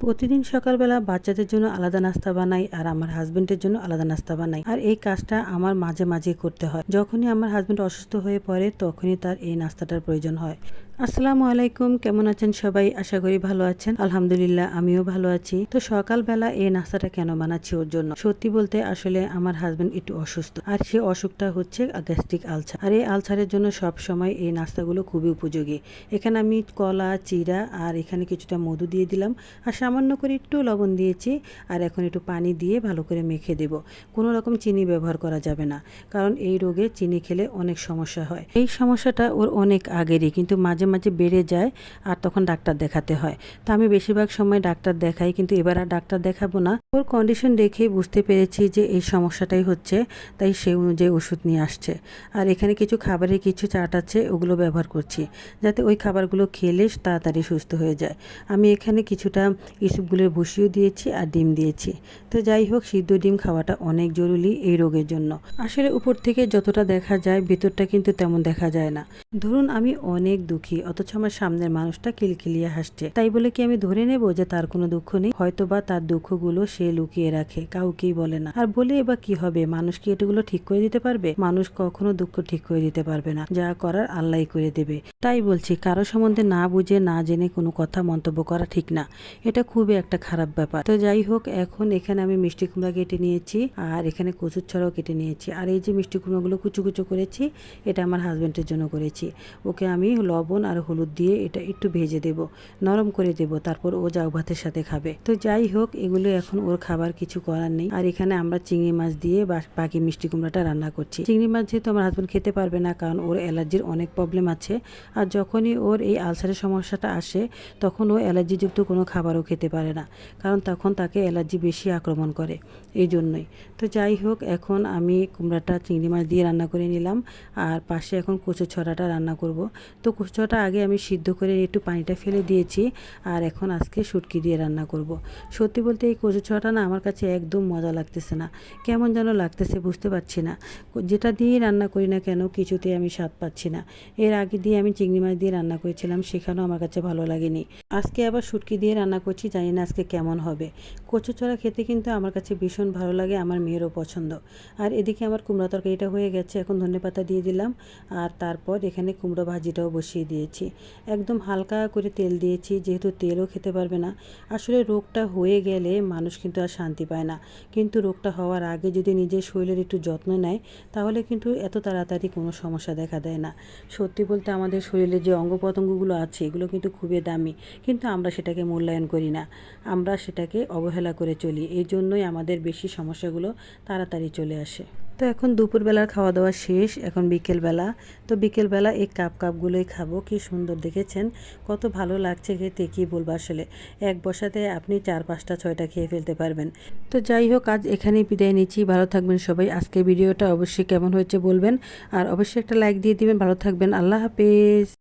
প্রতিদিন সকালবেলা বাচ্চাদের জন্য আলাদা নাস্তা বানাই আর আমার হাজবেন্ডের জন্য আলাদা নাস্তা বানাই। আর এই কাজটা আমার মাঝে মাঝে করতে হয়। যখনই আমার হাজবেন্ড অসুস্থ হয়ে পড়ে, তখনই তার এই নাস্তাটার প্রয়োজন হয়। আসসালামু আলাইকুম, কেমন আছেন সবাই? আশা করি ভালো আছেন। আলহামদুলিল্লাহ, আমিও ভালো আছি। তো সকালবেলা এই নাস্তাটা কেন বানাচ্ছি ওর জন্য? সত্যি বলতে আসলে আমার হাজবেন্ড একটু অসুস্থ, আর সে অসুখটা হচ্ছে গ্যাস্ট্রিক আলসার আর এই আলসারের জন্য সব সময় এই নাস্তাগুলো খুবই উপযোগী। এখানে আমি কলা চিরা আর এখানে কিছুটা মধু দিয়ে দিলাম, আর সামান্য করে একটু লবণ দিয়েছি, আর এখন একটু পানি দিয়ে ভালো করে মেখে দেব। কোনো রকম চিনি ব্যবহার করা যাবে না, কারণ এই রোগে চিনি খেলে অনেক সমস্যা হয়। এই সমস্যাটা ওর অনেক আগেরই, কিন্তু মাঝে মাঝে বেড়ে যায় আর তখন ডাক্তার দেখাতে হয়। তো আমি বেশিরভাগ সময় ডাক্তার দেখাই, কিন্তু এবার আর ডাক্তার দেখাবো না। ওর কন্ডিশন দেখেই বুঝতে পেরেছি যে এই সমস্যাটাই হচ্ছে, তাই সেই অনুযায়ী ওষুধ নিয়ে আসছে। আর এখানে কিছু খাবারের কিছু চাট আছে, ওগুলো ব্যবহার করছি, যাতে ওই খাবারগুলো খেলে তাড়াতাড়ি সুস্থ হয়ে যায়। আমি এখানে কিছুটা ইসুপগুলোর ভুসিও দিয়েছি আর ডিম দিয়েছি। তো যাই হোক, সিদ্ধ ডিম খাওয়াটা অনেক জরুরি এই রোগের জন্য। আসলে উপর থেকে যতটা দেখা যায়, ভেতরটা কিন্তু তেমন দেখা যায় না। ধরুন আমি অনেক দুঃখী অথচ আমার সামনের মানুষটা কিলকিলিয়ে হাসছে। তাই বলে কি আমি ধরে নেব যে তার কোনো দুঃখ নেই? হয়তো বা তার দুঃখগুলো সে লুকিয়ে রাখে, কাউকেই বলে না। আর বলে এবার কি হবে? মানুষ কি এটাগুলো ঠিক করে দিতে পারবে? মানুষ কখনো দুঃখ ঠিক করে দিতে পারবে না। যা করার আল্লাহ করে দেবে। তাই বলছি, কারও সম্বন্ধে না বুঝে, না জেনে কোনো কথা মন্তব্য করা ঠিক না। এটা খুবই একটা খারাপ ব্যাপার। তো যাই হোক, এখন এখানে আমি মিষ্টি কুমড়া কেটে নিয়েছি, আর এখানে কচুর ছড়াও কেটে নিয়েছি। আর এই যে মিষ্টি কুমড়াগুলো কুচু কুচু করেছি, এটা আমার হাজব্যান্ডের জন্য করেছি। ওকে আমি লবণ আর হলুদ দিয়ে এটা একটু ভেজে দেব, নরম করে দেব, তারপর ও জাউ ভাতের সাথে খাবে। তো যাই হোক, এগুলো এখন ওর খাবার কিছু করার নেই। আর এখানে আমরা চিংড়ি মাছ দিয়ে বাকি মিষ্টি কুমড়াটা রান্না করছি। চিংড়ি মাছ যেহেতু আমার হাজব্যান্ড খেতে পারবে না, কারণ ওর অ্যালার্জির অনেক প্রবলেম আছে। আর যখনই ওর এই আলসারের সমস্যাটা আসে, তখন ও অ্যালার্জিযুক্ত কোনো খাবারও খেতে পারে না, কারণ তখন তাকে অ্যালার্জি বেশি আক্রমণ করে, এই জন্যই। তো যাই হোক, এখন আমি কুমড়াটা চিংড়ি মাছ দিয়ে রান্না করে নিলাম। আর পাশে এখন কচু ছড়াটা রান্না করব। তো কচু ছড়াটা আগে আমি সিদ্ধ করে একটু পানিটা ফেলে দিয়েছি আর এখন আজকে শুটকি দিয়ে রান্না করব। সত্যি বলতে এই কচু ছড়াটা না আমার কাছে একদম মজা লাগতেছে না। কেমন যেন লাগতেছে বুঝতে পারছি না। যেটা দিয়ে রান্না করি না কেন কিছুতেই আমি স্বাদ পাচ্ছি না। এর আগে দিয়ে আমি চিংড়ি মাছ দিয়ে রান্না করেছিলাম, সেখানেও আমার কাছে ভালো লাগেনি। আজকে আবার শুটকি দিয়ে রান্না করছি, জানি না আজকে কেমন হবে। কচু ছড়া খেতে কিন্তু আমার কাছে ভীষণ ভালো লাগে, আমার মেয়েরও পছন্দ। আর এদিকে আমার কুমড়া তরকারিটা হয়ে গেছে, এখন ধনেপাতা দিয়ে দিলাম। আর তারপর এখানে কুমড়ো ভাজিটাও বসিয়ে দিয়েছি। একদম হালকা করে তেল দিয়েছি, যেহেতু তেলও খেতে পারবে না। আসলে রোগটা হয়ে গেলে মানুষ কিন্তু আর শান্তি পায় না। কিন্তু রোগটা হওয়ার আগে যদি নিজের শরীরের একটু যত্ন নেয়, তাহলে কিন্তু এত তাড়াতাড়ি কোনো সমস্যা দেখা দেয় না। সত্যি বলতে আমাদের শরীরে যে অঙ্গ প্রত্যঙ্গগুলো আছে, এগুলো কিন্তু খুবই দামি। কিন্তু আমরা সেটাকে মূল্যায়ন করি না। আমরা সেটাকে অবহেলা করে চলি। এই জন্যই আমাদের বেশি সমস্যাগুলো তাড়াতাড়ি চলে আসে। তো এখন দুপুরবেলার খাওয়া দাওয়া শেষ, এখন বিকেলবেলা। তো বিকেলবেলা এই কাপ কাপগুলোই খাব। কি সুন্দর দেখেছেন? কত ভালো লাগছে খেতে, কী বলব আসলে? এক বসাতে আপনি চার পাঁচটা, ছয়টা খেয়ে ফেলতে পারবেন। তো যাই হোক, আজ এখানেই বিদায় নিচ্ছি। ভালো থাকবেন সবাই। আজকে ভিডিওটা অবশ্যই কেমন হয়েছে বলবেন। আর অবশ্যই একটা লাইক দিয়ে দিবেন। ভালো থাকবেন। আল্লাহ হাফেজ।